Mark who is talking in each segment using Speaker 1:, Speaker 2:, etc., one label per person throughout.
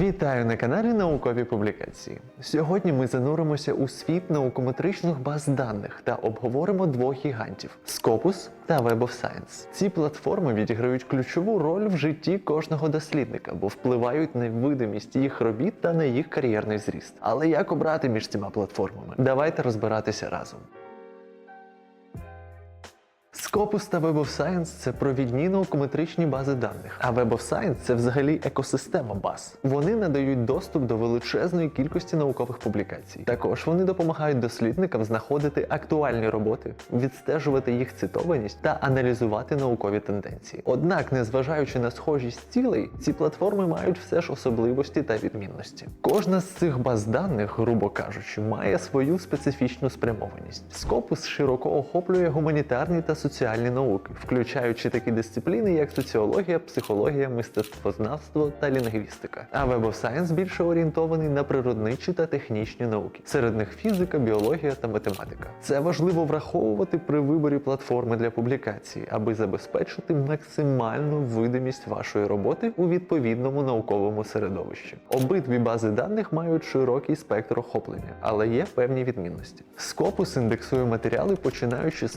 Speaker 1: Вітаю на каналі Наукові публікації. Сьогодні ми зануримося у світ наукометричних баз даних та обговоримо двох гігантів Scopus та Web of Science. Ці платформи відіграють ключову роль в житті кожного дослідника, бо впливають на видимість їх робіт та на їх кар'єрний зріст. Але як обрати між цими платформами? Давайте розбиратися разом. Scopus та Web of Science – це провідні наукометричні бази даних, а Web of Science – це взагалі екосистема баз. Вони надають доступ до величезної кількості наукових публікацій. Також вони допомагають дослідникам знаходити актуальні роботи, відстежувати їх цитованість та аналізувати наукові тенденції. Однак, незважаючи на схожість цілей, ці платформи мають все ж особливості та відмінності. Кожна з цих баз даних, грубо кажучи, має свою специфічну спрямованість. Scopus широко охоплює гуманітарні та соціальні науки, включаючи такі дисципліни, як соціологія, психологія, мистецтвознавство та лінгвістика. А Web of Science більше орієнтований на природничі та технічні науки. Серед них фізика, біологія та математика. Це важливо враховувати при виборі платформи для публікації, аби забезпечити максимальну видимість вашої роботи у відповідному науковому середовищі. Обидві бази даних мають широкий спектр охоплення, але є певні відмінності. Scopus індексує матеріали починаючи з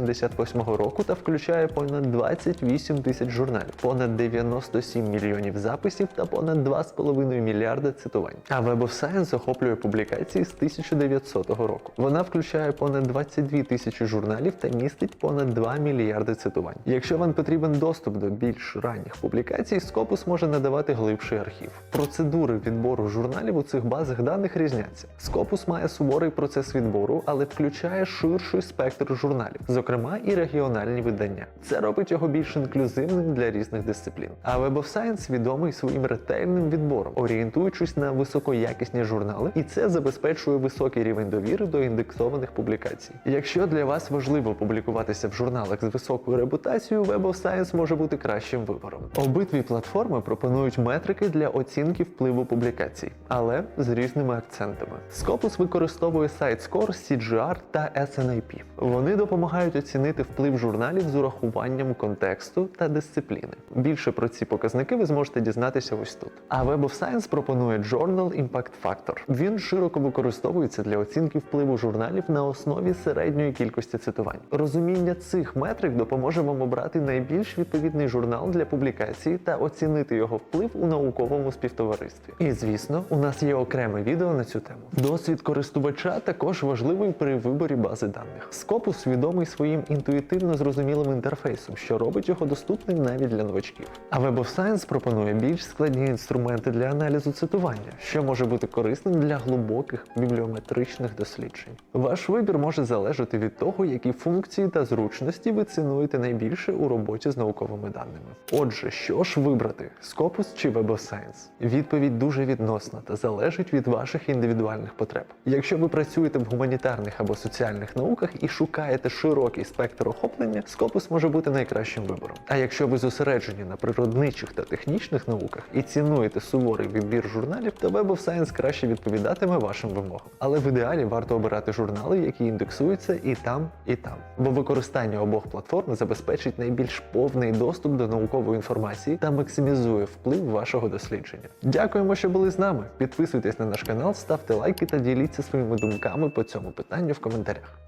Speaker 1: 1788 року та включає понад 28 тисяч журналів, понад 97 мільйонів записів та понад 2,5 мільярда цитувань. А Web of Science охоплює публікації з 1900 року. Вона включає понад 22 тисячі журналів та містить понад 2 мільярди цитувань. Якщо вам потрібен доступ до більш ранніх публікацій, Scopus може надавати глибший архів. Процедури відбору журналів у цих базах даних різняться. Scopus має суворий процес відбору, але включає ширший спектр журналів, зокрема і регіональні видання. Це робить його більш інклюзивним для різних дисциплін. А Web of Science відомий своїм ретельним відбором, орієнтуючись на високоякісні журнали, і це забезпечує високий рівень довіри до індексованих публікацій. Якщо для вас важливо публікуватися в журналах з високою репутацією, Web of Science може бути кращим вибором. Обидві платформи пропонують метрики для оцінки впливу публікацій, але з різними акцентами. Scopus використовує SiteScore, CGR та SNIP. Вони допомагають оцінити вплив журналів з урахуванням контексту та дисципліни. Більше про ці показники ви зможете дізнатися ось тут. А Web of Science пропонує Journal Impact Factor. Він широко використовується для оцінки впливу журналів на основі середньої кількості цитувань. Розуміння цих метрик допоможе вам обрати найбільш відповідний журнал для публікації та оцінити його вплив у науковому співтоваристві. І звісно, у нас є окреме відео на цю тему. Досвід користувача також важливий при виборі бази даних. Scopus відомий своїм інтуїтивно зрозумілим інтерфейсом, що робить його доступним навіть для новачків. А Web of Science пропонує більш складні інструменти для аналізу цитування, що може бути корисним для глибоких бібліометричних досліджень. Ваш вибір може залежати від того, які функції та зручності ви цінуєте найбільше у роботі з науковими даними. Отже, що ж вибрати: Scopus чи Web of Science? Відповідь дуже відносна та залежить від ваших індивідуальних потреб. Якщо ви працюєте в гуманітарних або соціальних науках і шукаєте широкий спектр охоплення, Scopus може бути найкращим вибором. А якщо ви зосереджені на природничих та технічних науках і цінуєте суворий відбір журналів, то Web of Science краще відповідатиме вашим вимогам. Але в ідеалі варто обирати журнали, які індексуються і там, і там. Бо використання обох платформ забезпечить найбільш повний доступ до наукової інформації та максимізує вплив вашого дослідження. Дякуємо, що були з нами. Підписуйтесь на наш канал, ставте лайки та діліться своїми думками по цьому питанню в коментарях.